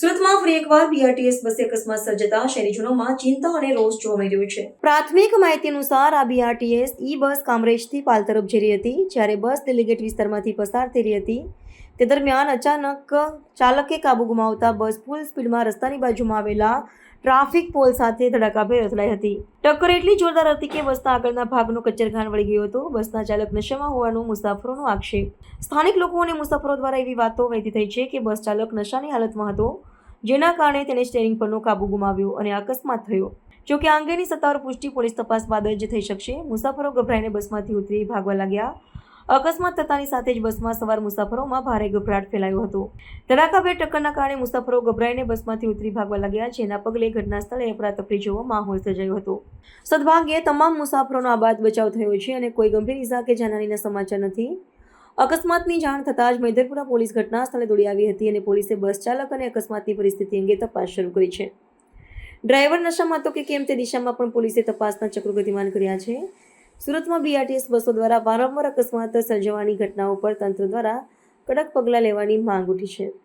સુરતમાં ફરી એકવાર બીઆરટીએસ બસે અકસ્માત સર્જતા શહેરીજનોમાં ચિંતા અને રોષ જોવા મળી રહ્યો છે. પ્રાથમિક માહિતી અનુસાર આ બીઆરટીએસ ઈ બસ કામરેજથી પાલ તરફ જઈ રહી હતી, જ્યારે બસ ડેલિગેટ વિસ્તારમાંથી પસાર થઈ રહી હતી. તે દરમિયાન અચાનક ચાલકે કાબુ ગુમાવતા બસ ફૂલ સ્પીડમાં રસ્તાની બાજુમાં આવેલા ટ્રાફિક પોલ સાથે ધડાકાભેર અથડાઈ હતી. ટક્કર એટલી જોરદાર હતી કે બસના આગળના ભાગનો કચ્ચરઘાણ વળી ગયો હતો. બસના ચાલક નશામાં હોવાનું મુસાફરોનો આક્ષેપ. સ્થાનિક લોકો અને મુસાફરો દ્વારા એવી વાતો વહેતી થઈ છે કે બસ ચાલક નશાની હાલતમાં હતો, જેના કારણે તેને સ્ટેરિંગ પરનો કાબુ ગુમાવ્યો અને અકસ્માત થયો. જો કે આ અંગેની સત્તાવાર પુષ્ટિ પોલીસ તપાસ બાદ જ થઈ શકશે. મુસાફરો ગભરાઈને બસમાંથી ઉતરી ભાગવા લાગ્યા. અકસ્માત થતાની સાથે જ બસમાં સવાર મુસાફરોમાં ભારે ગભરાટ ફેલાયો હતો. ધડાકાભેર ટક્કરના કારણે મુસાફરો ગભરાઈને બસમાંથી ઉતરી ભાગવા લાગ્યા, જેના પગલે ઘટના સ્થળે અફરાતફરી જેવો માહોલ સર્જાયો હતો. સદભાગ્યે, તમામ મુસાફરોનો આબાદ બચાવ થયો છે અને કોઈ ગંભીર ઇજા કે જાનહાનીના સમાચાર નથી. અકસ્માતની જાણ થતાં જ મૈદરપુરા પોલીસ ઘટના સ્થળે દોડી આવી હતી અને પોલીસે બસ ચાલક અને અકસ્માતની પરિસ્થિતિ અંગે તપાસ શરૂ કરી છે. ડ્રાઈવર નશામાં હતો કે કેમ તે દિશામાં પણ પોલીસે તપાસના ચક્રો ગતિમાન કર્યા છે? સુરતમાં બીઆરટીએસ બસો દ્વારા વારંવાર અકસ્માત સર્જવાની ઘટનાઓ પર તંત્ર દ્વારા કડક પગલાં લેવાની માંગ ઉઠી છે.